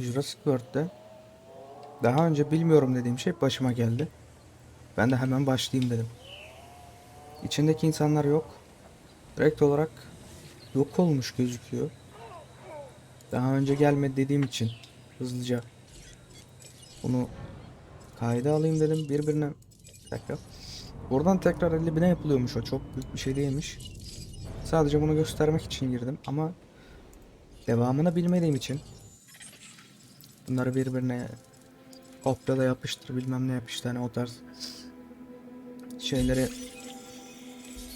Jurassic World'de daha önce bilmiyorum dediğim şey başıma geldi. Ben de hemen başlayayım dedim. İçindeki insanlar yok. Direkt olarak yok olmuş gözüküyor. Daha önce gelmedi dediğim için hızlıca bunu kayda alayım dedim birbirine. Bir dakika. Buradan tekrar 50 bine yapılıyormuş o. Çok büyük bir şey değilmiş. Sadece bunu göstermek için girdim ama devamını bilmediğim için bunları birbirine kopyala yapıştır bilmem ne yapıştır hani o tarz şeyleri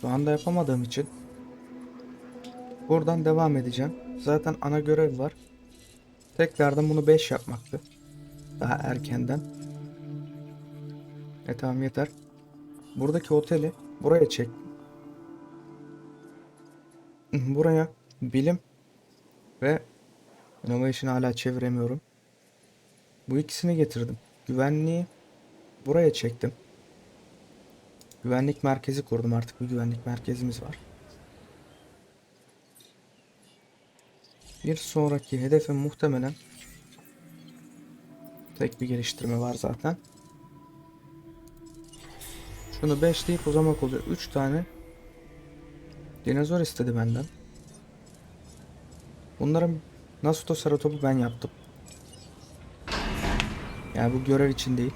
şu anda yapamadığım için buradan devam edeceğim. Zaten ana görev var. Tekrardan bunu 5 yapmaktı. Daha erkenden. E tamam yeter. Buradaki oteli buraya çek. Buraya bilim ve innovation hala çeviremiyorum. Bu ikisini getirdim. Güvenliği buraya çektim. Güvenlik merkezi kurdum artık bir güvenlik merkezimiz var. Bir sonraki hedefim muhtemelen tek bir geliştirme var zaten. Şunu 5 deyip uzamak oluyor. 3 tane dinozor istedi benden. Bunların Nasuto Saratopu ben yaptım. Yani bu görev için değil.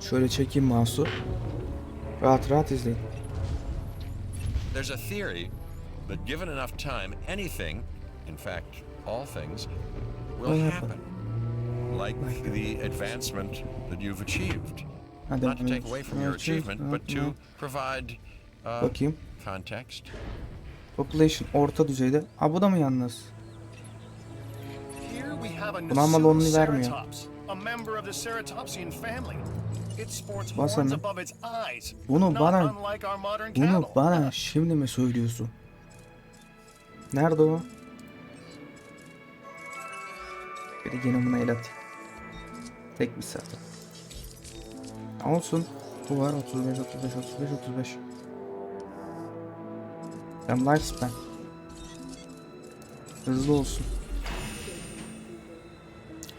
Şöyle çekeyim mouse'u. Rahat rahat izleyin. There's a theory that given enough time, anything, in fact, all things, will happen. Like the advancement that you've achieved. Not to take away from your achievement, but to provide uh, Bakayım. context. Population orta düzeyde. Ha bu da mı yalnız? Horns hemen. above its eyes, Bunu bana- Bunu bana şimdi mi söylüyorsun? Nerede o? Bir yine buna el atayım. Tek bir saat. Olsun. Bu var 35 35 35 35. Hem lifespan. Hızlı olsun.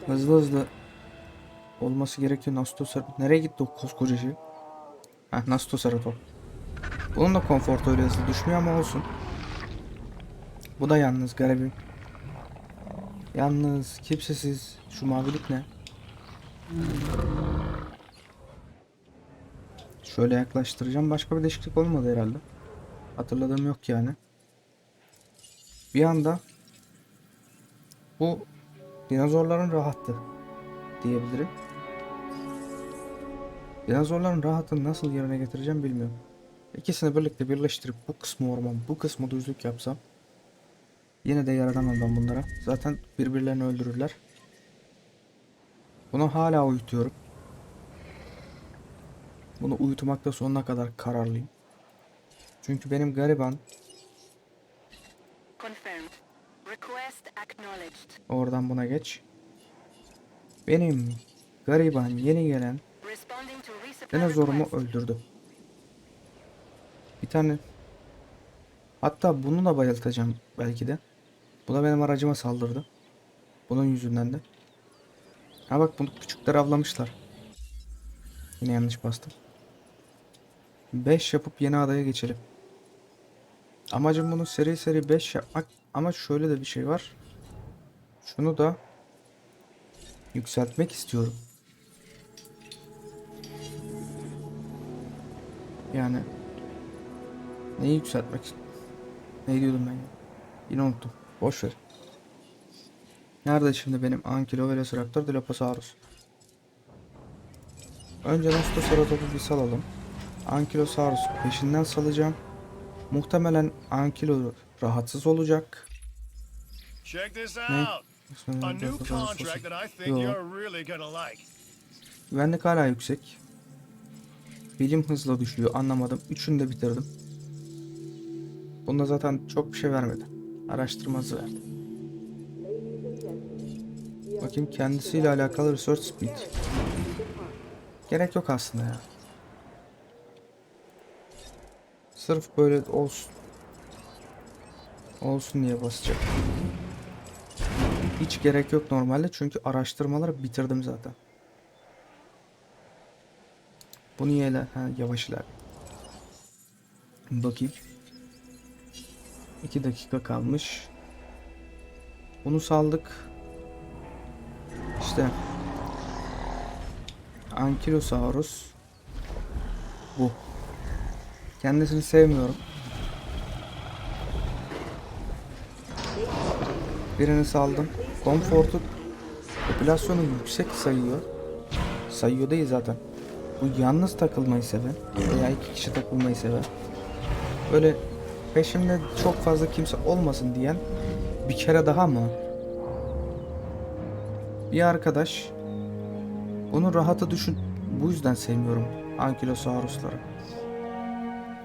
Hızlı hızlı olması gerekiyor. Nastosarat. Nereye gitti o koskoca şey? Heh Nastosarat o. Bunun da konfortu öyle hızlı düşmüyor ama olsun. Bu da yalnız garibim. Yalnız kimsesiz şu mavilik ne? Şöyle yaklaştıracağım. Başka bir değişiklik olmadı herhalde. Hatırladığım yok yani. Bir anda bu dinozorların rahattı diyebilirim. Dinozorların rahatını nasıl yerine getireceğim bilmiyorum. İkisini birlikte birleştirip bu kısmı orman, bu kısmı düzlük yapsam yine de yaranamam ben bunlara. Zaten birbirlerini öldürürler. Bunu hala uyutuyorum. Bunu uyutmakta sonuna kadar kararlıyım. Çünkü benim gariban Confirmed. Oradan buna geç. Benim gariban yeni gelen dinozorumu öldürdü. Bir tane hatta bunu da bayıltacağım belki de. Bu da benim aracıma saldırdı. Bunun yüzünden de. Ha bak bunu küçükler avlamışlar. Yine yanlış bastım. 5 yapıp yeni adaya geçelim. Amacım bunu seri seri 5 yapmak ama şöyle de bir şey var. Şunu da yükseltmek istiyorum. Yani neyi yükseltmek Ne diyordum ben ya? Yine unuttum. Boş ver. Nerede şimdi benim Ankilo Velociraptor Dilophosaurus? Önce Nostoceratop'u bir salalım. Ankylosaurus peşinden salacağım. Muhtemelen Ankilo rahatsız olacak. Ne? A new contract that I think Yo. you're really gonna like. Güvenlik hala yüksek. Bilim hızla düşüyor anlamadım. Üçünü de bitirdim. Bunda zaten çok bir şey vermedi. Araştırma hızı verdi. Bakayım kendisiyle alakalı research speed. Gerek yok aslında ya. Sırf böyle olsun. Olsun diye basacak. Hiç gerek yok normalde çünkü araştırmaları bitirdim zaten. Bu niye la? Ha, yavaş iler. Bakayım. 2 dakika kalmış. Bunu saldık. İşte. Ankylosaurus. Bu. Kendisini sevmiyorum. Birini saldım. Komfortu popülasyonu yüksek sayıyor. Sayıyor değil zaten. Bu yalnız takılmayı seven veya iki kişi takılmayı seven. Böyle peşimde çok fazla kimse olmasın diyen bir kere daha mı? Bir arkadaş bunu rahatı düşün. Bu yüzden sevmiyorum Ankylosaurusları.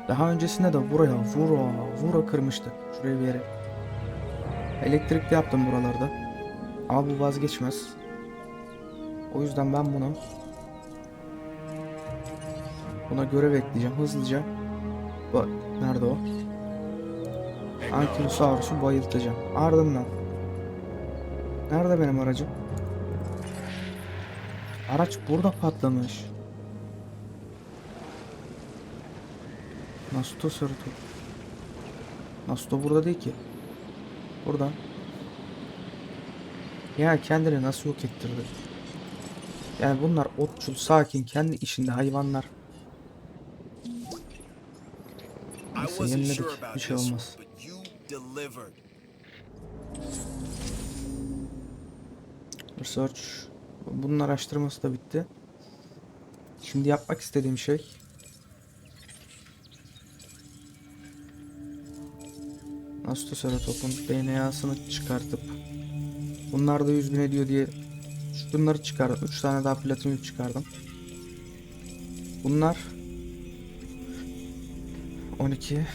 Daha öncesinde de buraya vura vura kırmıştı. Şuraya bir yere. Elektrikli yaptım buralarda. Ama bu vazgeçmez. O yüzden ben bunu buna görev ekleyeceğim hızlıca. Bak nerede o? Ankylosaurus'u bayıltacağım. Ardından Nerede benim aracım? Araç burada patlamış. Nasto sırtı. Nasto burada değil ki. Burada. Ya kendini nasıl yok ettirdi? Yani bunlar otçul, sakin, kendi işinde hayvanlar. Neyse yeniledik. Bir şey olmaz. Research. Bunun araştırması da bitti. Şimdi yapmak istediğim şey Astoceratop'un DNA'sını çıkartıp bunlar da 100 bin ediyor diye şunları çıkardım. 3 tane daha platinyum çıkardım. Bunlar 12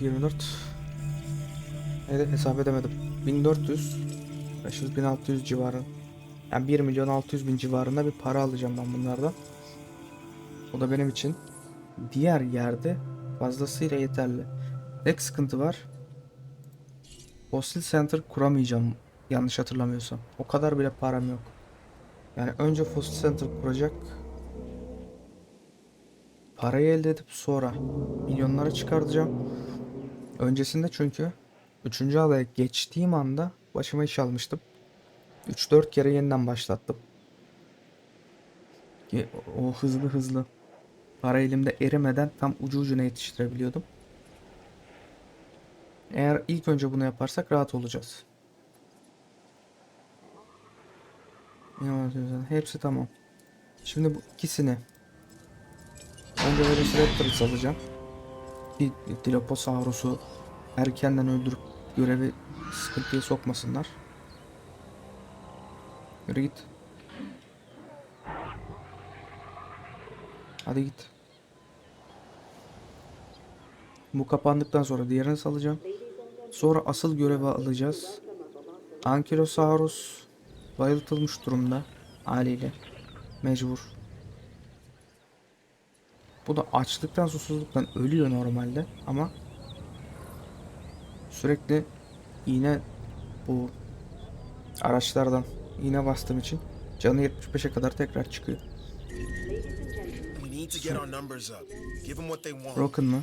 24 Evet hesap edemedim. 1400 500 1600 civarı. Yani 1 milyon 600 bin civarında bir para alacağım ben bunlardan. O da benim için diğer yerde fazlasıyla yeterli. Tek sıkıntı var. Fossil Center kuramayacağım yanlış hatırlamıyorsam. O kadar bile param yok. Yani önce Fossil Center kuracak. Parayı elde edip sonra milyonlara çıkartacağım. Öncesinde çünkü 3. adaya geçtiğim anda başıma iş almıştım. 3-4 kere yeniden başlattım. O hızlı hızlı para elimde erimeden tam ucu ucuna yetiştirebiliyordum. Eğer ilk önce bunu yaparsak rahat olacağız. Diyorsun? Hepsi tamam. Şimdi bu ikisini önce Velociraptor'ı salacağım. Dilophosaurus'u erkenden öldürüp görevi sıkıntıya sokmasınlar. Yürü git. Hadi git. Bu kapandıktan sonra diğerini salacağım. Sonra asıl görevi alacağız. Ankylosaurus bayıltılmış durumda haliyle. Mecbur. Bu da açlıktan susuzluktan ölüyor normalde ama sürekli iğne bu araçlardan iğne bastığım için canı 75'e kadar tekrar çıkıyor. Broken mı?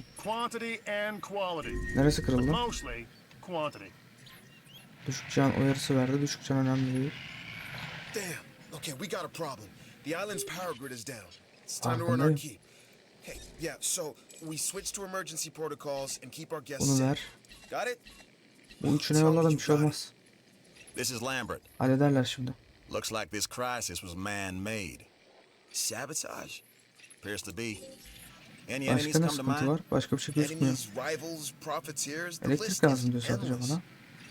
Neresi kırıldı? Düşük can uyarısı verdi. Düşük can önemli değil. Damn. Okay, we got a problem. The island's power grid is down. It's time to earn our keep. Hey, yeah, so we switch to emergency protocols and keep our guests Bunu safe. ver. Got it? Bu üçüne yolladım bir şey olmaz. This is Lambert. Hallederler şimdi. Looks like this crisis was man-made. Sabotage? Appears to be. Any enemies Başka ne come to sıkıntı mind? var? Başka bir şey gözükmüyor. Enemies, rivals, profiteers. The Elektrik list lazım is diyor sadece endless. bana.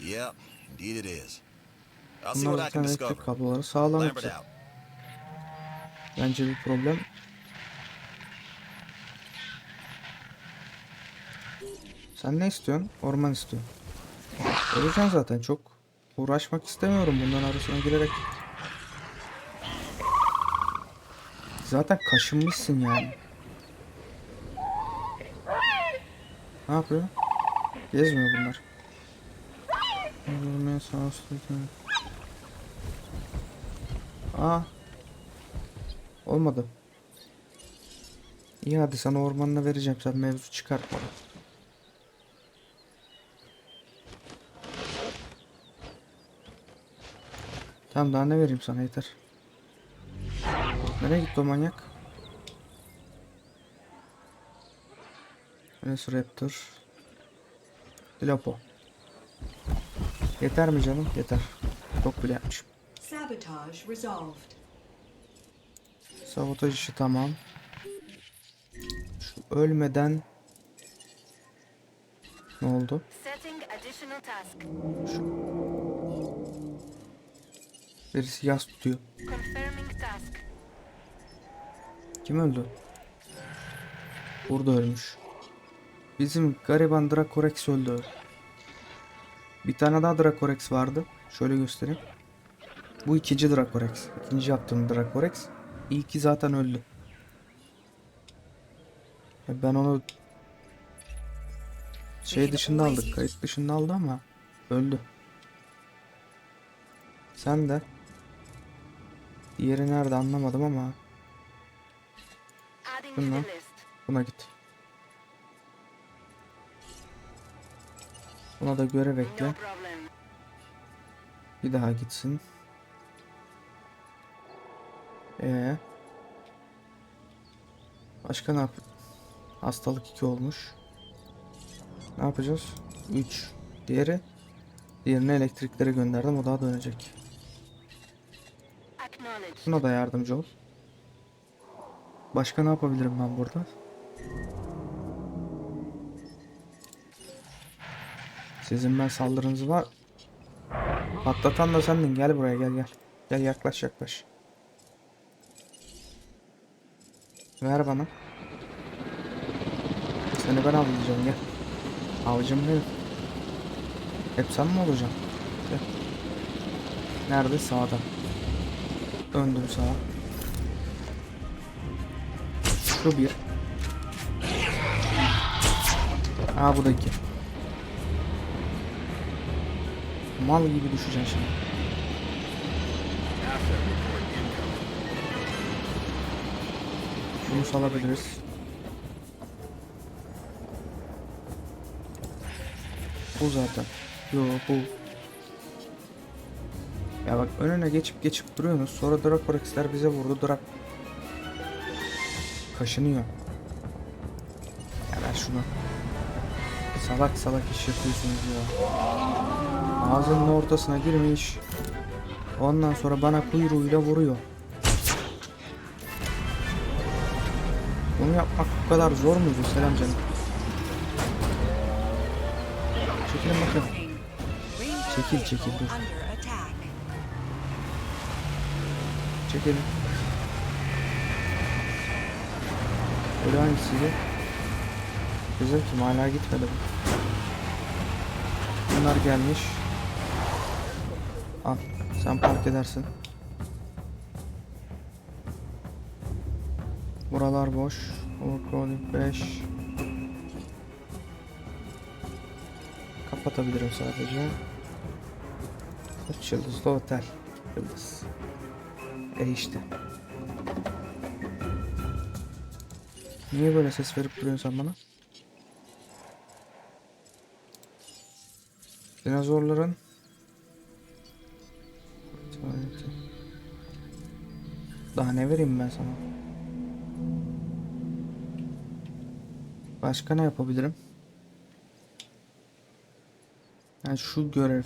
Yep, indeed it is. Bunlar zaten elektrik kabloları sağlam out. Bence bir problem. Sen ne istiyorsun? Orman istiyorsun. Öleceksin zaten çok uğraşmak istemiyorum bunların arasına girerek. Zaten kaşınmışsın yani. Ne yapıyor? Gezmiyor bunlar. Gezmiyor, sağ olsun. Aa. Olmadı. İyi hadi sana ormanına vereceğim. Sen mevzu çıkartma. Tamam daha ne vereyim sana yeter. Nereye gitti o manyak? Velociraptor. Dilopo. Yeter mi canım? Yeter. Çok bile yapmışım. Sabotage resolved. Sabotaj işi tamam. Şu ölmeden ne oldu? Setting additional task. Birisi yas tutuyor. Confirming task. Kim öldü? Burada ölmüş. Bizim gariban Dracorex öldü. Bir tane daha Dracorex vardı. Şöyle göstereyim. Bu ikinci Dracorex. İkinci yaptığım Dracorex. İlki zaten öldü. Ya Ben onu şey dışında aldık. Kayıt dışında aldı ama öldü. Sen de Diğeri nerede anlamadım ama list. Buna git. Buna da görev ekle. Bir daha gitsin. Ee. Başka ne yap? Hastalık 2 olmuş. Ne yapacağız? 3. Diğeri Diğerine elektrikleri gönderdim. O daha dönecek. Buna da yardımcı ol. Başka ne yapabilirim ben burada? Sizin ben saldırınız var. Patlatan da sendin. Gel buraya gel gel. Gel yaklaş yaklaş. Ver bana. Seni ben avlayacağım gel. Avcım benim. Hep sen mi olacaksın? Gel. Nerede? Sağda. Döndüm sağa. Şu bir. Aa bu da iki. Mal gibi düşeceksin şimdi. Bunu salabiliriz. Bu zaten. Yo bu. Ya bak önüne geçip geçip duruyorsunuz. Sonra Dracorex'ler bize vurdu. Drak kaşınıyor. Ya ver şunu. Salak salak iş yapıyorsunuz ya. Ağzının ortasına girmiş. Ondan sonra bana kuyruğuyla vuruyor. Bunu yapmak bu kadar zor muydu? Selam canım. Çekilin bakın. Çekil, çekil, dur. Çekelim. Öyle hangisiydi? Güzel kim hala gitmedi bu. Bunlar gelmiş. Al sen park edersin. Buralar boş. Overcrowding 5. Kapatabilirim sadece. Üç yıldızlı otel. Yıldız. E işte. Niye böyle ses verip duruyorsun sen bana? Dinozorların. Daha ne vereyim ben sana? Başka ne yapabilirim? Yani şu görev.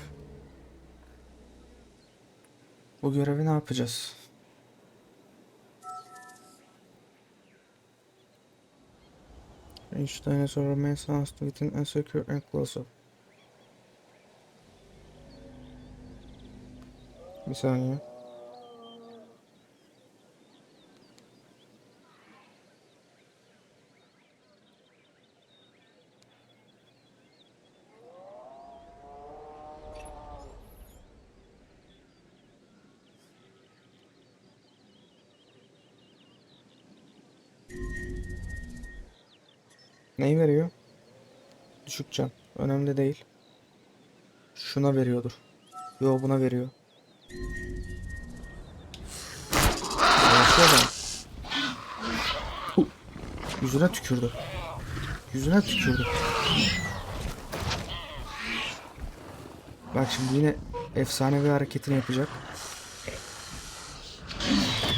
Bu görevi ne yapacağız? Each dinosaur remains housed within a secure enclosure. Bir saniye. Neyi veriyor? Düşük can. Önemli değil. Şuna veriyordur. Yo buna veriyor. Yüzüne tükürdü. Yüzüne tükürdü. Bak şimdi yine efsanevi hareketini yapacak.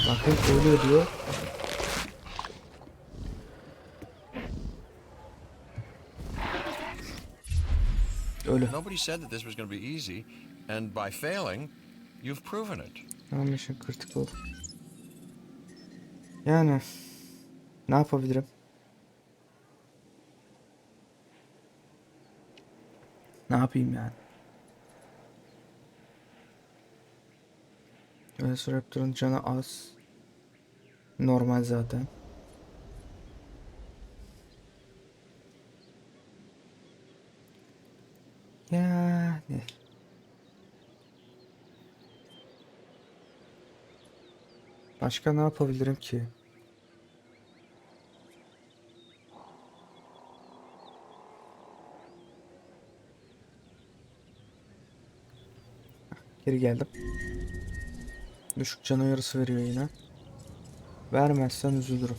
Bakın ölüyor diyor. Ölü. Nobody said that this was going to be easy, and by failing, you've proven it. Tamam mission critical. Yani ne yapabilirim? Ne yapayım yani? Velociraptor'un canı az. Normal zaten. Yani. Başka ne yapabilirim ki? Geri geldim. Düşük can uyarısı veriyor yine. Vermezsen üzülürüm.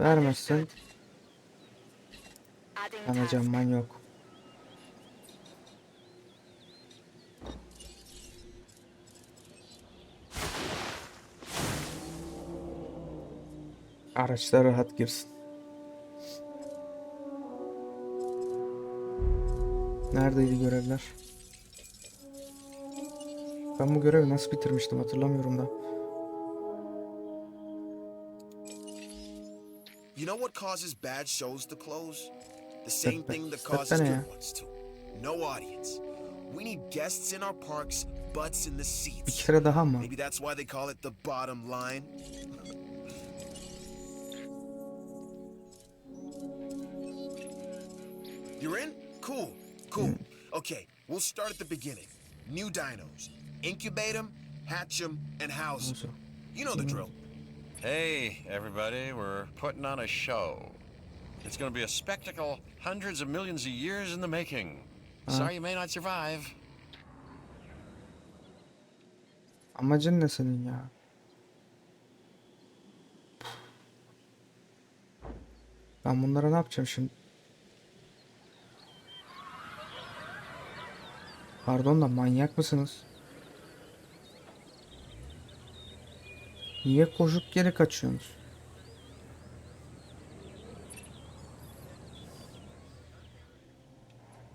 Vermezsen Adding task. yanacağım Araçlar rahat girsin. Neredeydi görevler? Ben bu görevi nasıl bitirmiştim hatırlamıyorum da. You know what causes bad shows to close? The same thing that causes good ones to. No audience. We need guests in our parks, butts in the Bir seats. kere daha mı? Maybe that's why they call it the bottom line. You're in? Cool, cool. Okay, we'll start at the beginning. New dinos. Incubate them, hatch them, and house Nasıl? You know the drill. Hey, everybody, we're putting on a show. It's going to be a spectacle hundreds of millions of years in the making. Uh-huh. Sorry you may not survive. Amacın ne senin ya? Ben bunlara ne yapacağım şimdi? Pardon da manyak mısınız? Niye koşup geri kaçıyorsunuz?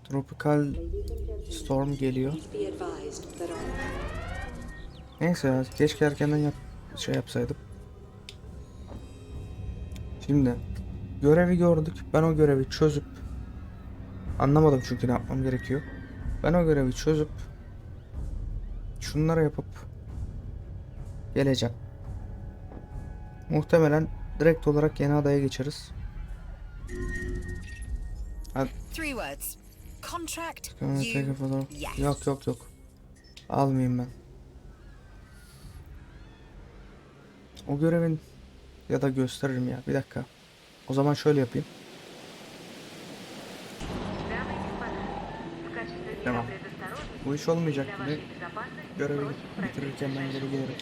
Tropical Storm geliyor. Neyse ya keşke erkenden yap şey yapsaydım. Şimdi görevi gördük. Ben o görevi çözüp anlamadım çünkü ne yapmam gerekiyor. Ben o görevi çözüp şunları yapıp geleceğim. Muhtemelen direkt olarak yeni adaya geçeriz. Three words. Contract you yes. Yok yok yok. Almayayım ben. O görevin ya da gösteririm ya. Bir dakika. O zaman şöyle yapayım. Bu iş olmayacak gibi görevi bitirirken ben geri gelirim.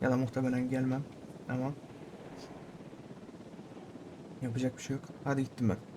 Ya da muhtemelen gelmem ama yapacak bir şey yok. Hadi gittim ben.